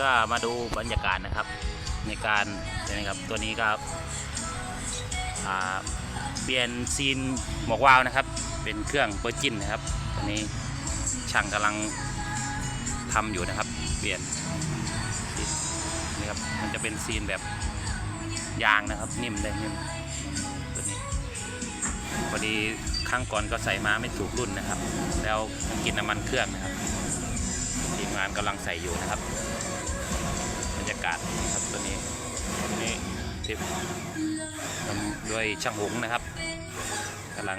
ก็มาดูบรรยากาศนะครับ ในการนะครับตัวนี้ก็เปลี่ยนซีนหมวกวาวนะครับ เป็นเครื่องเปอร์จินนะครับตอนนี้ช่างกำลังทำอยู่นะครับ เปลี่ยนนี่ครับมันจะเป็นซีนแบบยางนะครับ นิ่มได้นิ่มตัวนี้พอดีครั้งก่อนก็ใส่มาไม่ถูกรุ่นนะครับ แล้วมันกินน้ำมันเครื่องนะครับทีมงานกำลังใส่อยู่นะครับ กาศครับตัวนี้ตัวนี้ที่ทำด้วยช่างหงนะครับกำลัง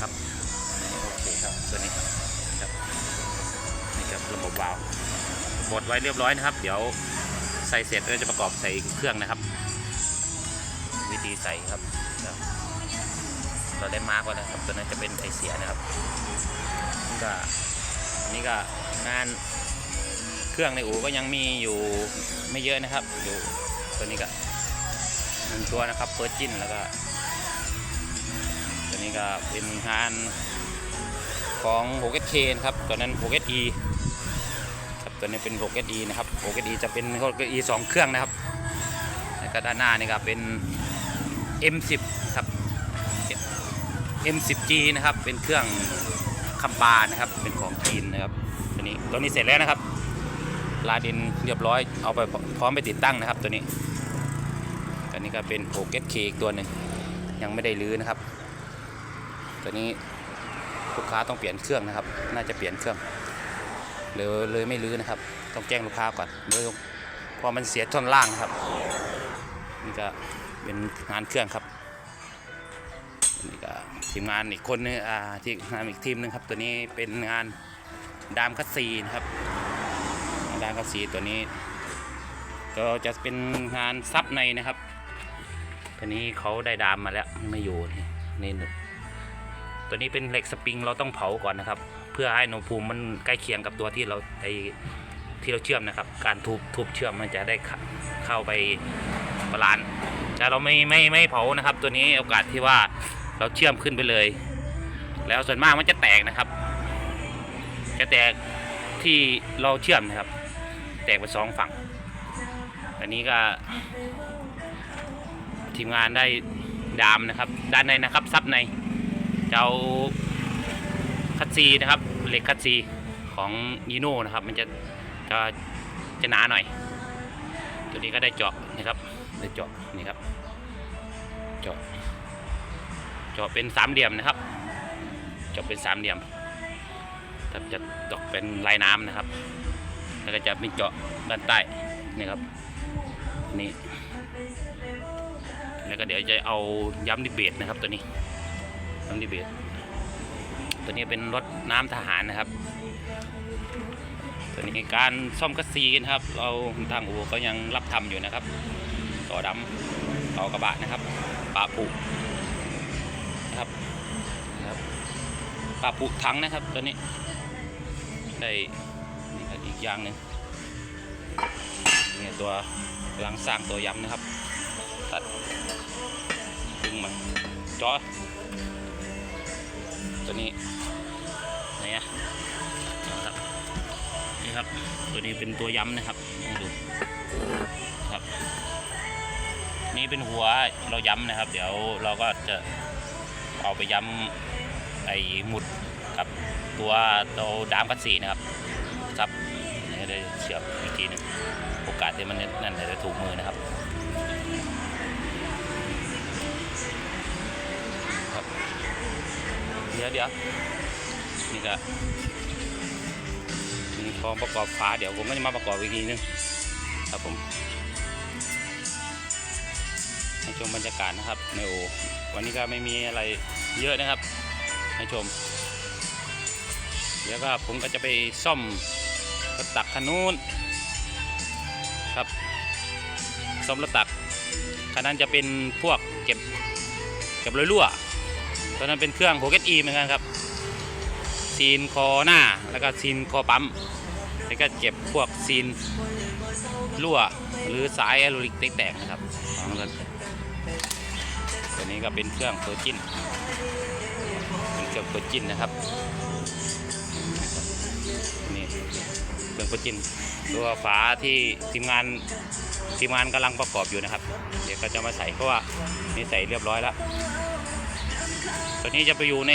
ครับโอเคครับตัวนี้ครับนี่ครับระบบวาล์วบดไว้เรียบร้อยนะครับ เดี๋ยวใส่เสร็จก็จะประกอบใส่เครื่องนะครับ วิธีใส่ครับเราได้มาร์กไว้แล้วครับตัวนั้นจะเป็นไอเสียนะครับก็ นี่ก็งานเครื่องในอู่ก็ยังมีอยู่ไม่เยอะนะครับอยู่ตัวนี้ก็หนึ่งตัวนะครับเปิดจินแล้วก็ ตัวนี้ก็เป็นงานของ 6SK นะครับตัวนั้น 6SE ครับตัวนี้เป็น 6SE นะครับ 6SE จะเป็น 6SE สองเครื่องนะครับแล้วก็ด้านหน้านี่ก็เป็น M10 ครับ M10G นะครับเป็นเครื่อง คัมปานะครับ เป็นของจีนนะครับตัวนี้ตัวนี้เสร็จแล้วนะครับ ลาดินเรียบร้อยเอาไปพร้อมไปติดตั้งนะครับ ตัวนี้ตัวนี้ก็เป็น 6SK อีกตัวหนึ่งยังไม่ได้รื้อนะครับ ตัวนี้ลูกค้าต้องเปลี่ยนเครื่องนะครับ น่าจะเปลี่ยนเครื่องเลยเลยไม่รื้อนะครับ ต้องแจ้งลูกค้าก่อนเลยเพราะมันเสียท่อนล่างนะครับ นี่ก็เป็นงานเครื่องครับนี่ก็ ทีมงานอีกคนนึงอ่าที่งานอีกทีมหนึงครับ ตัวนี้เป็นงานดามคัสซีนะครับ ดามคัสซีตัวนี้ ก็จะเป็นงานซับในนะครับตัวนี้เขาได้ดามมาแล้วไม่อยู่นี่นี่ตัวนี้เป็นเหล็กสปริงเราต้องเผาก่อนนะครับ เพื่อให้อุณหภูมิมันใกล้เคียงกับตัวที่เราไอที่เราเชื่อมนะครับ การทุบทุบเชื่อมมันจะได้เข้าเข้าไปบาลานซ์แต่เราไม่ไม่ไม่เผานะครับ ตัวนี้โอกาสที่ว่า เราเชื่อมขึ้นไปเลย แล้วส่วนมากมันจะแตกนะครับ จะแตกที่เราเชื่อมนะครับ แตกไปสองฝั่งอันนี้ก็ ทีมงานได้ดามนะครับ ด้านในนะครับซับในจะเอาคัตซีนะครับเหล็กคัตซีของยีโน่นะครับ มันจะจะจะหนาหน่อย ตัวนี้ก็ได้เจาะนะครับได้เจาะนี่ครับเจาะ เจาะเป็นสามเหลี่ยมนะครับ เจาะเป็นสามเหลี่ยมถ้าจะเจาะเป็นลายน้ำนะครับ แล้วก็จะมีเจาะด้านใต้นี่ครับนี่แล้วก็เดี๋ยวจะเอาย้ำดิเบตนะครับตัวนี้ย้ำดิเบตตัวนี้เป็นรถน้ำทหารนะครับ ตัวนี้การซ่อมคัสซีนะครับ เราทางอู่ก็ยังรับทำอยู่นะครับ ต่อดำต่อกระบะนะครับปาปุ นะครับครับปาปุถังนะครับตัวนี้ได้นี่ก็อีกอย่างหนึ่งนี่ตัวกำลังสร้างตัวย้ำนะครับ ตัดดึงมาจอตัวนี้ไหนอะนะครับนี่ครับตัวนี้เป็นตัวย้ำนะครับดูครับ นี่เป็นหัวเราย้ำนะครับ เดี๋ยวเราก็จะ เอาไปย้ำไอ้หมุดกับตัวตัวดามกัดสีนะครับครับนี่ได้เสียบอีกทีหนึงโอกาสที่มันนั่นจะถูกมือนะครับครับเดี๋ยวเดี๋ยวนี่ก็มีของประกอบฝาเดี๋ยวผมก็จะมาประกอบอีกทีนึงครับผมให้ชมบรรยากาศนะครับ โอวันนี้ก็ไม่มีอะไรเยอะนะครับให้ชม เดี๋ยวก็ผมก็จะไปซ่อมรถตักคันนู้นครับซ่อมรถตักคันนั้นจะเป็นพวกเก็บเก็บรอยรั่วตอนนั้นเป็นเครื่องโ6 e เหมือนกันครับซีนคอหน้าแล้วก็ซีนคอปั๊มแล้วก็เก็บพวกซีนรั่วหรือสายแอโรลิกแตกๆนะครับของรถตัว นี้ก็เป็นเครื่องเฟอร์จินเป็นเครื่องเฟอร์จินนะครับปอร์จินตัวฝาที่ทีมงานทีมงานกำลังประกอบอยู่นะครับ เดี๋ยวก็จะมาใส่เพราะว่านี่ใส่เรียบร้อยแล้วตัวนี้จะไปอยู่ใน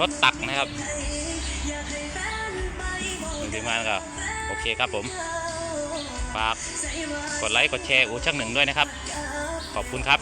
รถตักนะครับทีมงานก็โอเคครับผมฝากกดไลค์กดแชร์อูช่างหนึ่งด้วยนะครับ ขอบคุณครับ